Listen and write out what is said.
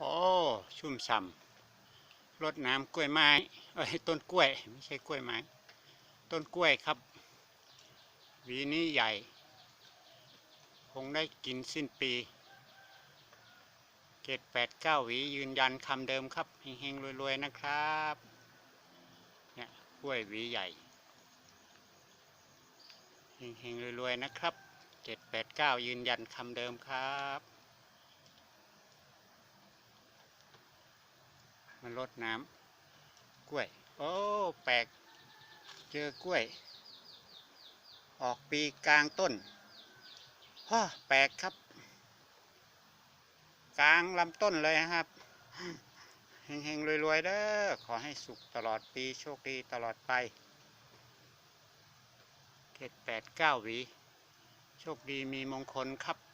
โอ้ชุ่มฉ่ำรดน้ำกล้วยไม้เอ้ยต้นกล้วยไม่ใช่กล้วยไม้ ต้นกล้วยครับหวีนี้ใหญ่ คงได้กินสิ้นปีเกตแปดเก้าหวียืนยันคำเดิมครับเฮงๆรวยๆนะครับเนี่ยกล้วยหวีใหญ่เฮงๆรวยๆนะครับเจ็ดแปดเก้ายืนยันคำเดิมครับ มันลดน้ำกล้วย โอ้ แปลก เจอกล้วย ออกปีกลางต้นฮ่อแปลกครับ กลางลำต้นเลยครับเฮงๆรวยๆเด้อขอให้สุขตลอดปีโชคดีตลอดไปเจ็ดแปดเก้าหวี โชคดีมีมงคลครับ